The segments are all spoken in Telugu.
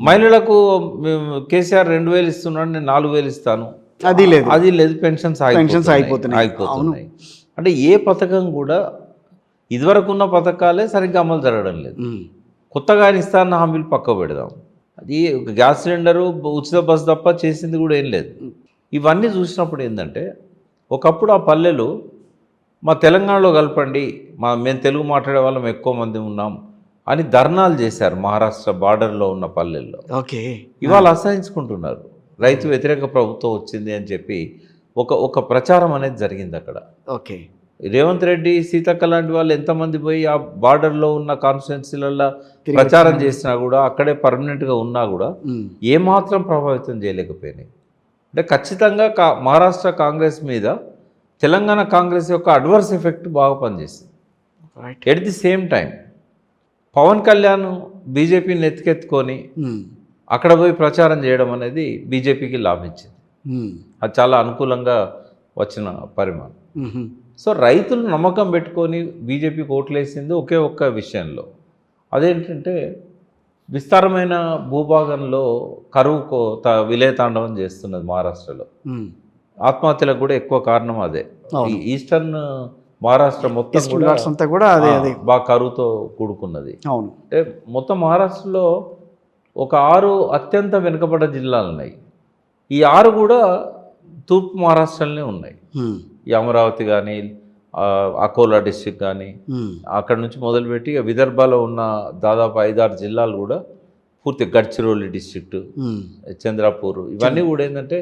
మహిళలకు కేసీఆర్ రెండు వేలు ఇస్తున్నాడు నేను నాలుగు వేలు ఇస్తాను. అది లేదు. అది లేదు పెన్షన్స్ Pensions ఆగిపోతున్నాయి. ఆగిపోతున్నాయి. అంటే ఏ పథకం కూడా ఇదివరకు ఉన్న పథకాలే సరిగ్గా అమలు జరగడం లేదు. కొత్తగా ఆయన ఇస్తాన్న హామీలు పక్క పెడదాం. అది ఒక గ్యాస్ సిలిండరు ఉచిత బస్సు తప్ప చేసింది కూడా ఏం లేదు. ఇవన్నీ చూసినప్పుడు ఏంటంటే ఒకప్పుడు ఆ పల్లెలు మా తెలంగాణలో కలపండి మా మేము తెలుగు మాట్లాడే వాళ్ళం ఎక్కువ మంది ఉన్నాం. అని ధర్నాలు చేశారు మహారాష్ట్ర బార్డర్లో ఉన్న పల్లెల్లో. ఓకే. ఇవాళ అసహించుకుంటున్నారు. రైతు వ్యతిరేక ప్రభుత్వం వచ్చింది అని చెప్పి ఒక ఒక ప్రచారం అనేది జరిగింది అక్కడ. ఓకే. రేవంత్ రెడ్డి సీతక్క లాంటి వాళ్ళు ఎంతమంది పోయి ఆ బార్డర్లో ఉన్న కాన్స్టిట్యున్సీలలో ప్రచారం చేసినా కూడా అక్కడే పర్మనెంట్గా ఉన్నా కూడా. ఏమాత్రం ప్రభావితం చేయలేకపోయినాయి. అంటే ఖచ్చితంగా కా మహారాష్ట్ర కాంగ్రెస్ మీద తెలంగాణ కాంగ్రెస్ యొక్క అడ్వర్స్ ఎఫెక్ట్ బాగా పనిచేసింది. At the same time Pawan Kalyan బీజేపీని ఎత్తుకెత్తుకొని. అక్కడ పోయి ప్రచారం చేయడం అనేది బీజేపీకి లాభించింది. అది చాలా అనుకూలంగా వచ్చిన పరిమాణం. సో రైతులు నమ్మకం పెట్టుకొని బీజేపీకి ఓట్లేసింది ఒకే ఒక్క విషయంలో అదేంటంటే విస్తారమైన భూభాగంలో కరువు కో- త- విలయతాండవం చేస్తున్నది మహారాష్ట్రలో. ఆత్మహత్యలకు కూడా ఎక్కువ కారణం అదే ఈస్టర్న్ మహారాష్ట్ర మొత్తం కూడా అంతా కూడా అదే బాగా కరువుతో కూడుకున్నది అవును అంటే మొత్తం మహారాష్ట్రలో ఒక ఆరు అత్యంత వెనుకబడ్డ జిల్లాలు ఉన్నాయి ఈ ఆరు కూడా తూర్పు మహారాష్ట్రలోనే ఉన్నాయి. ఈ అమరావతి కానీ అకోలా డిస్టిక్ కానీ. అక్కడ నుంచి మొదలుపెట్టి విదర్భలో ఉన్న దాదాపు ఐదారు జిల్లాలు కూడా పూర్తి గడ్చిరోలి డిస్ట్రిక్ట్ ఉమ్. చంద్రపూర్ ఇవన్నీ కూడా ఏంటంటే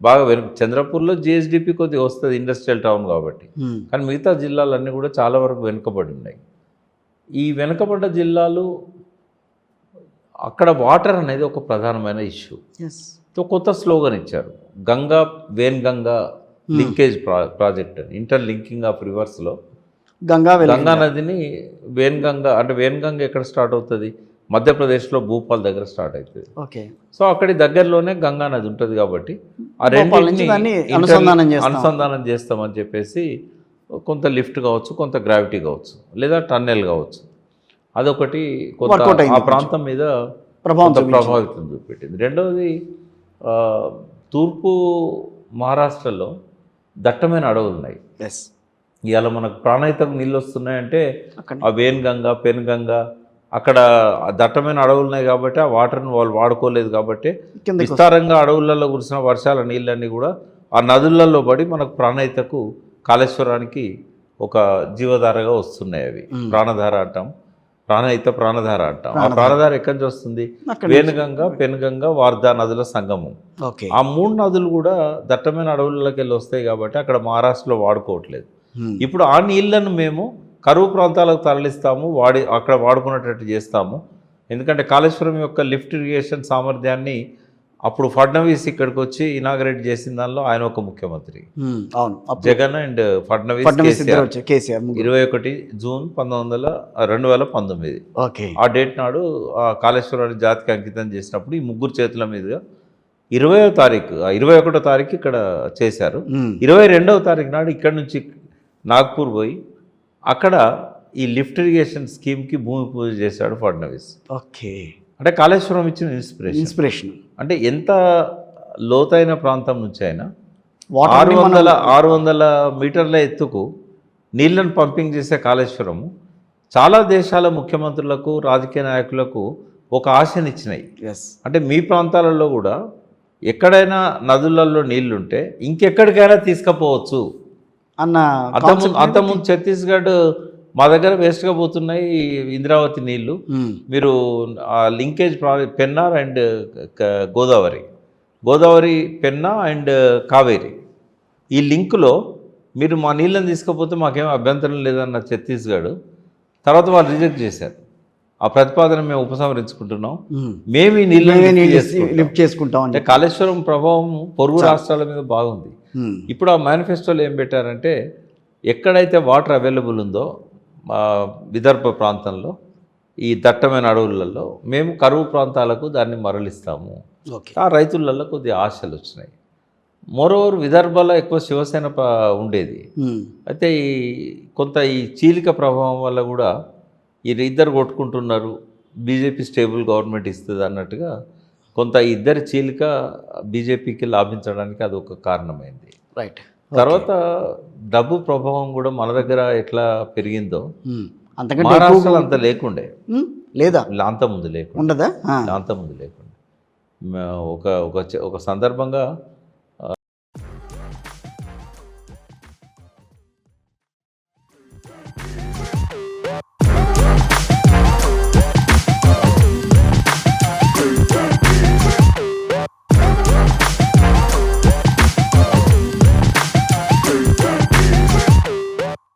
బాగా వెను చంద్రపూర్లో జిఎస్డిపి కొద్దిగా వస్తుంది ఇండస్ట్రియల్ టౌన్ కాబట్టి. ఉమ్. కానీ మిగతా జిల్లాలన్నీ కూడా చాలా వరకు వెనుకబడి ఉన్నాయి. ఈ వెనుకబడ్డ జిల్లాలు అక్కడ వాటర్ అనేది ఒక ప్రధానమైన ఇష్యూ తో కొత్త స్లోగన్ ఇచ్చారు. గంగా వేన్ గంగా లింకేజ్ ప్రా ప్రాజెక్ట్ అని. ఇంటర్ లింకింగ్ ఆఫ్ రివర్స్లో గంగా గంగా నదిని వేన్ గంగా అంటే వేన్ గంగా ఎక్కడ స్టార్ట్ అవుతుంది? మధ్యప్రదేశ్లో భూపాల్ దగ్గర స్టార్ట్ అవుతుంది ఓకే. సో అక్కడి దగ్గరలోనే గంగా నది ఉంటుంది కాబట్టి ఆ రెండింటిని ఇంటర్- అనుసంధానం చేస్తాం. అనుసంధానం చేస్తామని చెప్పేసి కొంత లిఫ్ట్ కావచ్చు కొంత గ్రావిటీ కావచ్చు లేదా టన్నెల్ కావచ్చు. అదొకటి కొంత ఆ ప్రాంతం మీద. ప్రభావితం చూపెట్టింది. రెండవది తూర్పు మహారాష్ట్రలో దట్టమైన అడవులు ఉన్నాయి. ఇవాళ మనకు ప్రాణహితకు నీళ్ళు వస్తున్నాయంటే ఆ వేన్ గంగ పెన్ గంగ అక్కడ దట్టమైన అడవులు ఉన్నాయి కాబట్టి ఆ వాటర్ని వాళ్ళు వాడుకోలేదు కాబట్టి విస్తారంగా అడవులలో కురిసిన వర్షాల నీళ్ళన్నీ కూడా ఆ నదులలో పడి మనకు ప్రాణహితకు కాళేశ్వరానికి ఒక జీవధారగా వస్తున్నాయి అవి. ప్రాణధార అంటాం. ప్రాణహిత ప్రాణధార అంటాం. ఆ ప్రాణధార. ఎక్కడి నుంచి వస్తుంది? వేనుగంగ పెనుగంగ వార్ధా నదుల సంగమం. ఆ మూడు నదులు కూడా దట్టమైన అడవులకి వెళ్ళి వస్తాయి కాబట్టి అక్కడ మహారాష్ట్రలో వాడుకోవట్లేదు. ఇప్పుడు ఆ నీళ్ళను మేము కరువు ప్రాంతాలకు తరలిస్తాము వాడి అక్కడ వాడుకునేటట్టు చేస్తాము ఎందుకంటే కాళేశ్వరం యొక్క లిఫ్ట్ ఇరిగేషన్ సామర్థ్యాన్ని అప్పుడు ఫడ్నవీస్ ఇక్కడికి వచ్చి ఇనాగరేట్ చేసిన దానిలో ఆయన ఒక ముఖ్యమంత్రి. అవును జగన్ అండ్ ఫడ్నవీస్ కేసీఆర్. ఇరవై ఒకటి జూన్ పంతొమ్మిది వందల రెండు వేల పంతొమ్మిది ఓకే ఆ డేట్ నాడు ఆ కాళేశ్వరాన్ని జాతికి అంకితం చేసినప్పుడు ఈ ముగ్గురు చేతుల మీదుగా ఇరవయో తారీఖు ఆ ఇరవై ఒకటో తారీఖు ఇక్కడ చేశారు. ఇరవై రెండవ తారీఖు నాడు ఇక్కడ నుంచి నాగ్పూర్ పోయి అక్కడ ఈ లిఫ్ట్ ఇరిగేషన్ స్కీమ్కి భూమి పూజ చేశాడు ఫడ్నవీస్. ఓకే. అంటే కాళేశ్వరం ఇచ్చిన ఇన్స్పిరేషన్ ఇన్స్పిరేషన్ అంటే ఎంత లోతైన ప్రాంతం నుంచి అయినా ఆరు వందల ఆరు వందల మీటర్ల ఎత్తుకు నీళ్ళను పంపింగ్ చేసే కాళేశ్వరము చాలా దేశాల ముఖ్యమంత్రులకు రాజకీయ నాయకులకు ఒక ఆశనిచ్చినాయి. ఎస్ అంటే మీ ప్రాంతాలలో కూడా ఎక్కడైనా నదులలో నీళ్ళుంటే ఇంకెక్కడికైనా తీసుకుపోవచ్చు. అన్న అంతకుముందు అంతకుముందు ఛత్తీస్గఢ్ మా దగ్గర వేస్ట్గా పోతున్నాయి ఇంద్రావతి నీళ్ళు. మీరు ఆ లింకేజ్ ప్రా పెన్నార్ అండ్ గోదావరి గోదావరి పెన్నా అండ్ కావేరి ఈ లింకులో మీరు మా నీళ్ళని తీసుకపోతే మాకేం అభ్యంతరం లేదన్న ఛత్తీస్గఢ్ తర్వాత వాళ్ళు రిజెక్ట్ చేశారు ఆ ప్రతిపాదన మేము ఉపసంహరించుకుంటున్నాం. మేము ఈ నీళ్ళని. లిఫ్ట్ చేసుకుంటాం అంటే కాళేశ్వరం ప్రభావం పొరుగు రాష్ట్రాల మీద బాగుంది. ఇప్పుడు ఆ మేనిఫెస్టోలో ఏం పెట్టారంటే ఎక్కడైతే వాటర్ అవైలబుల్ ఉందో విదర్భ ప్రాంతంలో ఈ దట్టమైన అడవులలో మేము కరువు ప్రాంతాలకు దాన్ని మరలిస్తాము. ఆ రైతులలో కొద్ది ఆశలు వచ్చినాయి. మోరోవర్ విదర్భలో ఎక్కువ శివసేన ఉండేది. ఉమ్. అయితే ఈ కొంత ఈ చీలిక ప్రభావం వల్ల కూడా ఈ ఇద్దరు కొట్టుకుంటున్నారు బీజేపీ స్టేబుల్ గవర్నమెంట్ ఇస్తుంది అన్నట్టుగా కొంత ఇద్దరి చీలిక బీజేపీకి లాభించడానికి అది ఒక కారణమైంది. రైట్ తర్వాత డబ్బు ప్రభావం కూడా మన దగ్గర ఎట్లా పెరిగిందో అంతకంటే మహారాష్ట్రలో అంత లేకుండే. ఉమ్, లేదా? ఇలా అంత ముందు లేకుండే. ఉండదా? అంత ముందు లేకుండే. ఒక ఒక సందర్భంగా